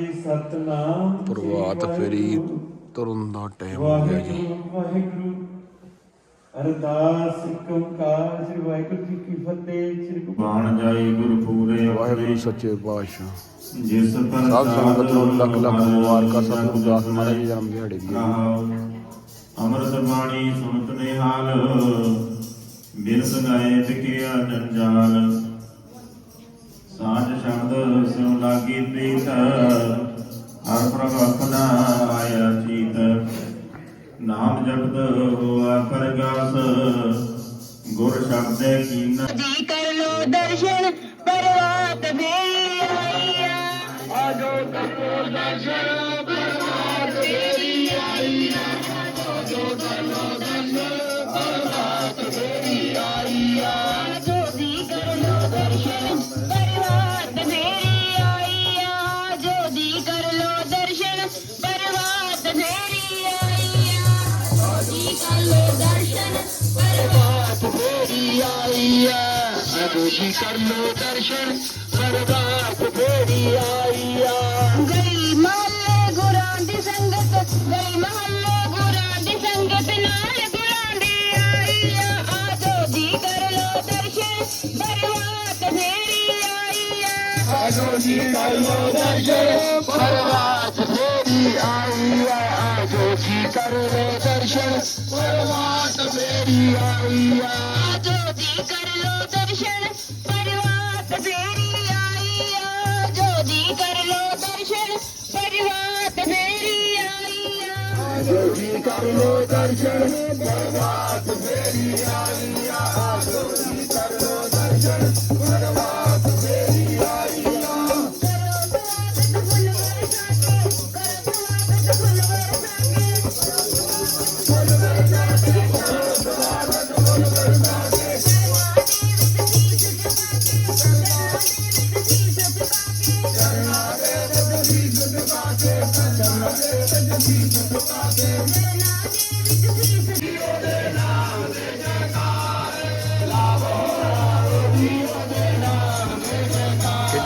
ਜੀ ਸਤਨਾਮ ਸ੍ਰੀ ਪ੍ਰਭਾਤ ਫੇਰੀ। ਤੁਰਨ ਦਾ ਟਾਈਮ ਹੋ ਗਿਆ ਜੀ। ਵਾਹਿਗੁਰੂ ਅਰਦਾਸ ਓੰਕਾਰ ਸ੍ਰੀ ਵਾਹਿਗੁਰੂ ਜੀ ਕੀ ਫਤਿਹ ਸ੍ਰੀ ਗੁਰੂ ਬਾਣ ਜਾਈ ਗੁਰ ਪੂਰੇ ਵਾਹਿਗੁਰੂ ਸੱਚੇ ਪਾਤਸ਼ਾਹ। ਜਿਸ ਪਰ ਸਭ ਸੰਗਤ ਨੂੰ ਲੱਖ ਲੱਖ ਮੁਬਾਰਕਾਂ ਸਤਿਗੁਰੂ ਦਾਸ ਮਹਾਰਾਜ ਜੀ ਜਨਮ ਦਿਹਾੜੇ ਦੀ। ਅਮਰਤ ਬਾਣੀ ਸੁਣਤ ਨਿਹਾਲ ਬਿਰਸ ਗਾਏ ਤਿਕਿਆ ਜੰਜਾਲ। ਸਾਜ ਸ਼ਬਦ ਸਿਉ ਲਾਗੀ ਪ੍ਰੀਤ ਹਰ ਪ੍ਰਭ ਆਪਣਾ ਆਇਆ ਚੀਤ। ਨਾਮ ਜਪਤ ਹੋਆ ਪਰਗਾਸ ਗੁਰ ਸ਼ਬਦੇ ਕੀਨਾ। ਜੀ ਕਰ ਲੋ ਦਰਸ਼ਨ ਪਰਵਾਤ ਫੇਰੀ ਆਈਆ। ਆਜੋ ਕਰੋ ਦਰਸ਼ਨ। ਲੋ ਦਰਸ਼ਨ ਪਰਵਾਤ ਫੇਰੀ ਆਈਆ ਅਗੋ ਜੀ ਕਰ ਲੋ ਦਰਸ਼ਨ ਪਰਵਾਤ ਫੇਰੀ ਆਈਆ ਗਲੀ ਮਹੱਲੇ ਗੁਰਾਂ ਦੀ ਸੰਗਤ ਗਲੀ ਮਹੱਲੇ ਗੁਰਾਂ ਦੀ ਸੰਗਤ ਨਾਲ ਗੁਰਾਂ ਦੀ ਆਈਆ ਆਜੋ ਜੀ ਕਰ ਲੋ ਦਰਸ਼ਨ ਪਰਵਾਤ ਫੇਰੀ ਆਈਆ ਆਜੋ ਜੀ ਕਰ ਲੋ ਦਰਸ਼ਨ ਪਰਵਾਤ आयाो दर्शन परवाद जोलो दर्शन परवाद जी कर लो दर्शन परिवार मेर आईया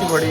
അടിപൊളി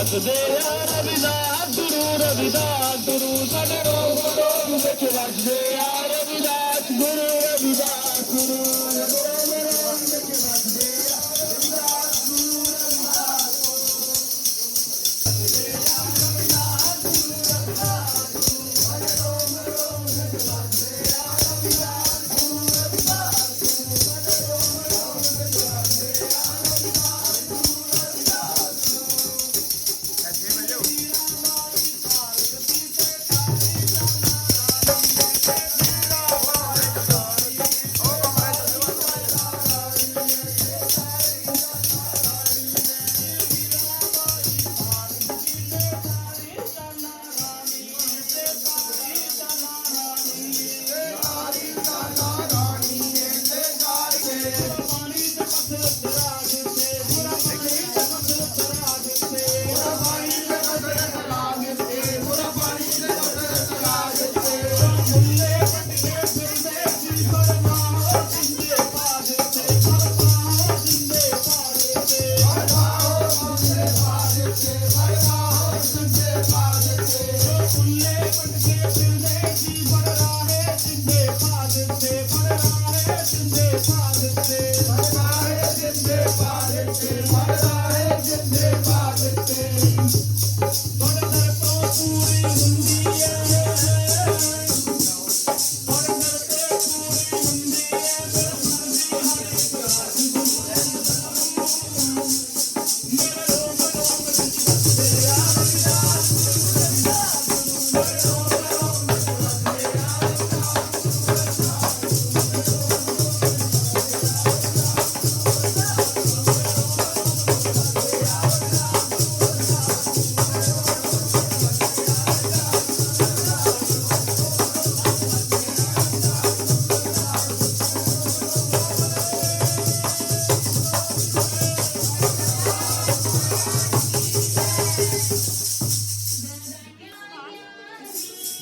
Guru Ravidas, Guru Ravidas, Guru Ravidas, Guru Ravidas, Guru Guru Ravidas,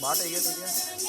ਪਾਠ ਹੈਗੇ ਤੁਸੀਂ?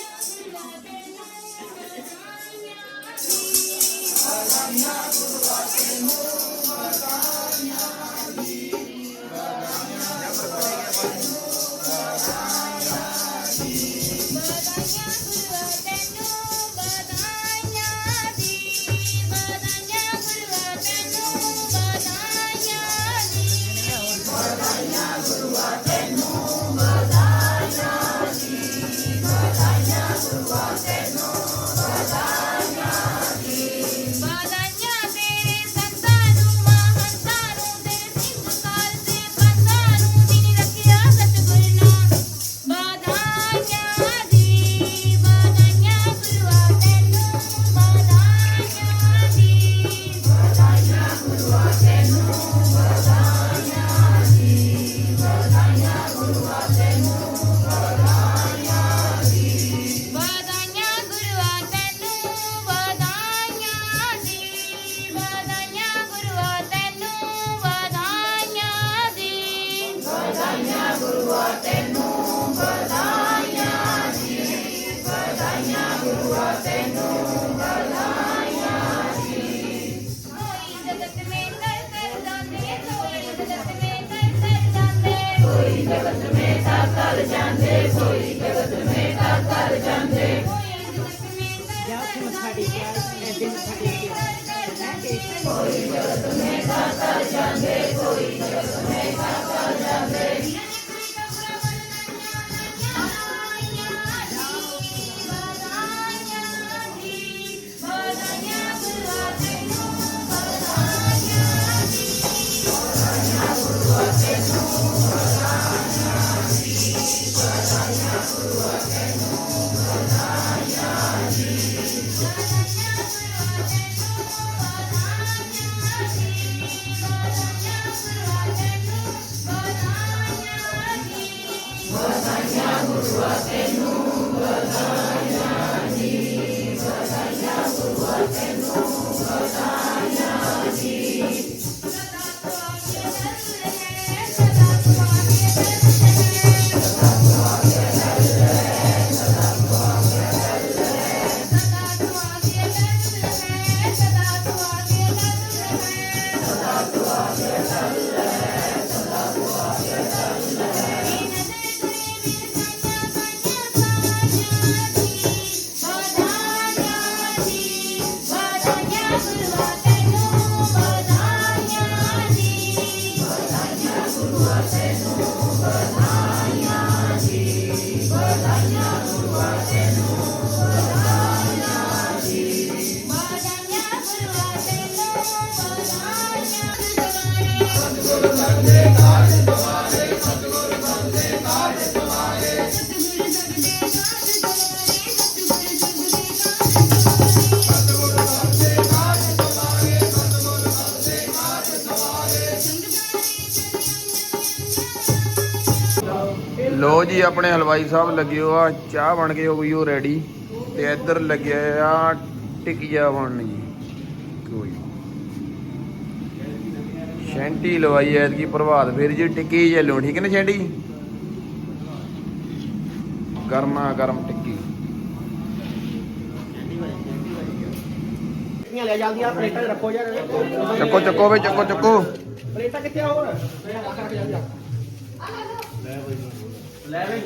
ਜੀ ਆਪਣੇ ਹਲਵਾਈ ਸਾਹਿਬ ਲੱਗੇ ਹੋ ਆ ਚਾਹ ਬਣ ਕੇ ਹੋ ਗਈ ਉਹ ਰੈਡੀ ਤੇ ਇੱਧਰ ਲੱਗਿਆ ਆ ਟਿੱਕੀਆ ਬਣਨ ਜੀ। ਕੋਈ ਸ਼ੈਂਟੀ ਲਵਾਈ ਐਤਕੀ ਪ੍ਰਭਾਤ ਫੇਰ ਜੀ ਟਿੱਕੀ ਚੱਲੋ ਠੀਕ ਨਾ ਸ਼ੈਂਟੀ ਗਰਮਾ ਗਰਮ ਟਿੱਕੀ। ਟਿੱਕੀਆਂ ਲੈ ਜਾਂਦੀਆਂ ਪਲੇਟਾਂ 'ਚ ਰੱਖੋ ਯਾਰ। ਚੱਕੋ ਚੱਕੋ ਵੇ ਚੱਕੋ ਚੱਕੋ। ਪਲੇਟਾਂ ਕਿੱਥੇ ਆ ਹੋਰ? ਰੱਖ ਰੱਖ ਜਾਂਦੀਆਂ ਲੈ ਬਈ ਅਭੀ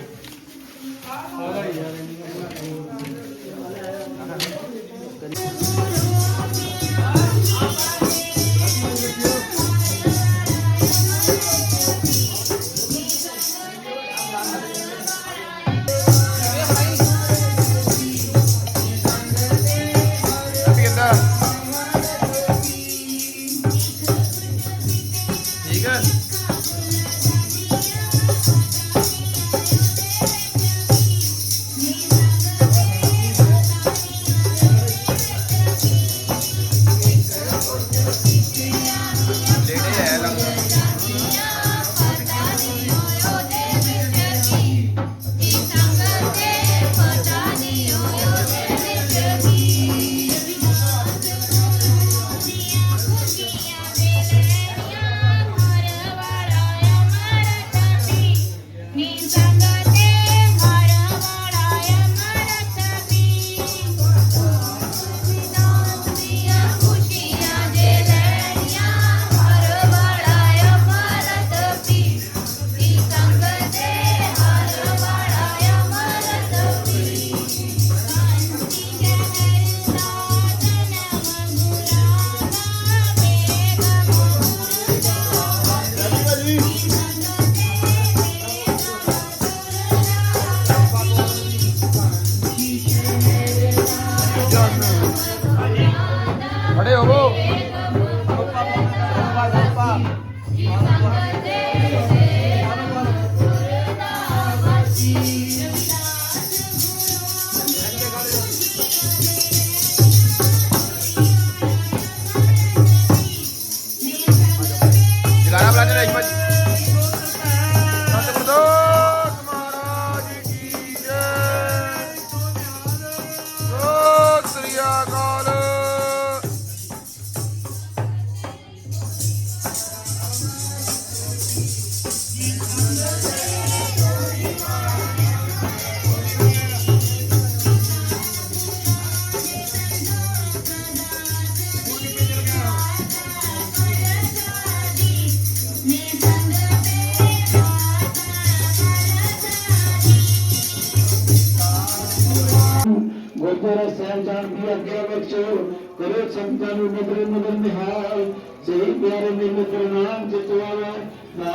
ਬਖਸ਼ੋ ਕਰੋ ਸੰਤਾਂ ਨੂੰ ਨਦਰ ਨਦਰ ਨਿਹਾਲ। ਸਹੀ ਪਿਆਰੇ ਮੇਰੇ ਪ੍ਰਣਾਮ ਜਿਤਵਾਵਾ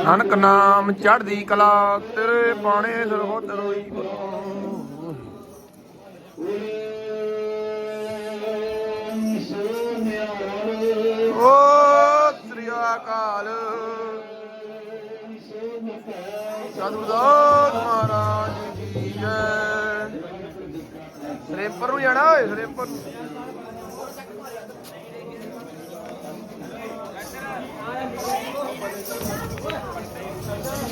ਨਾਨਕ ਨਾਮ ਚੜ੍ਹਦੀ ਕਲਾ ਤੇਰੇ ਬਾਣੇ ਸਰਬੱਤ ਹੋਈ ਸੋਨਿਆਲ ਓ ਸ੍ਰੀ ਅਕਾਲ। ਸਤਿਗੁਰਦਾਸ ਮਹਾਰਾਜ ਜੀ ਜੈ। ਸਰੇਪਰ ਨੂੰ ਜਾਣਾ ਓਏ ਸਰੇਪਰ ਨੂੰ।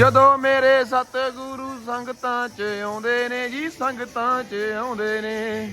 ਜਦੋਂ ਮੇਰੇ ਸਤਿਗੁਰੂ ਸੰਗਤਾਂ 'ਚ ਆਉਂਦੇ ਨੇ ਜੀ ਸੰਗਤਾਂ 'ਚ ਆਉਂਦੇ ਨੇ।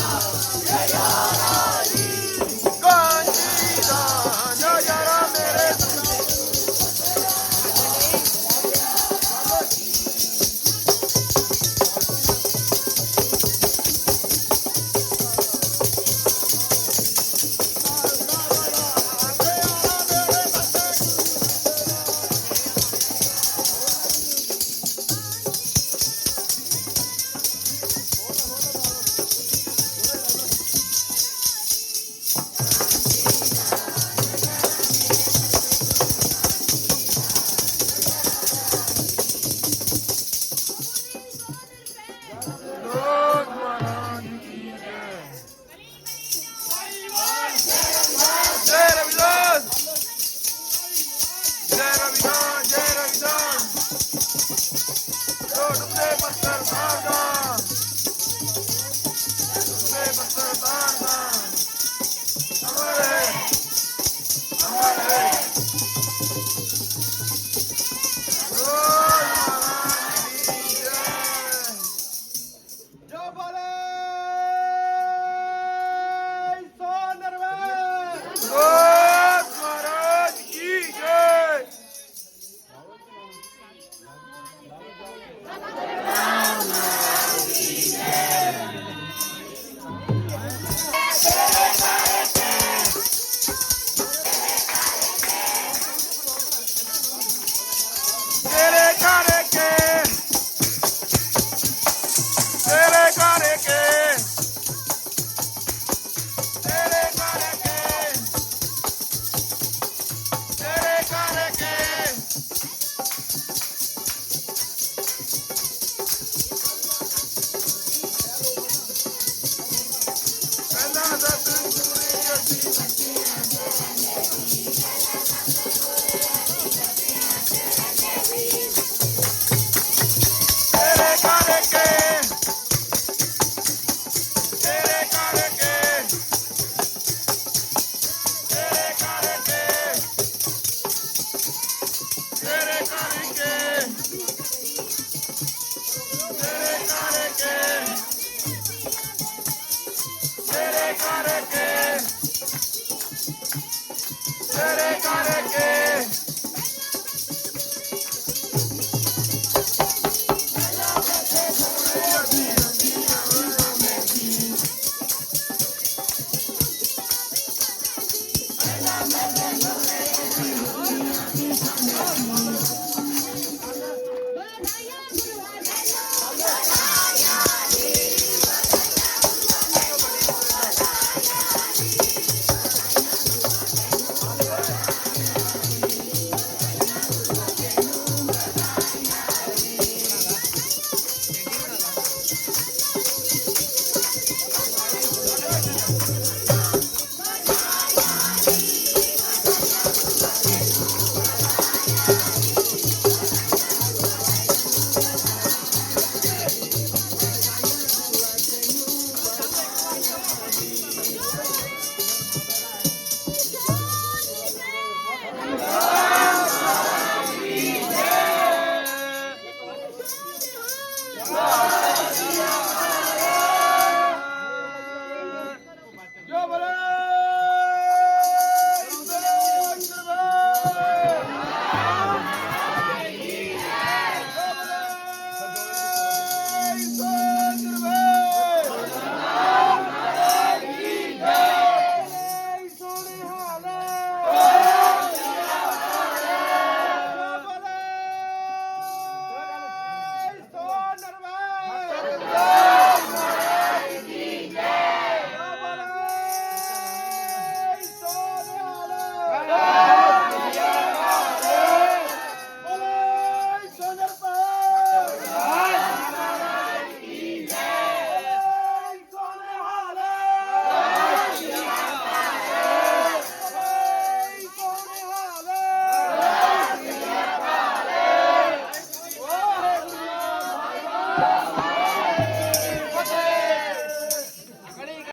Come on.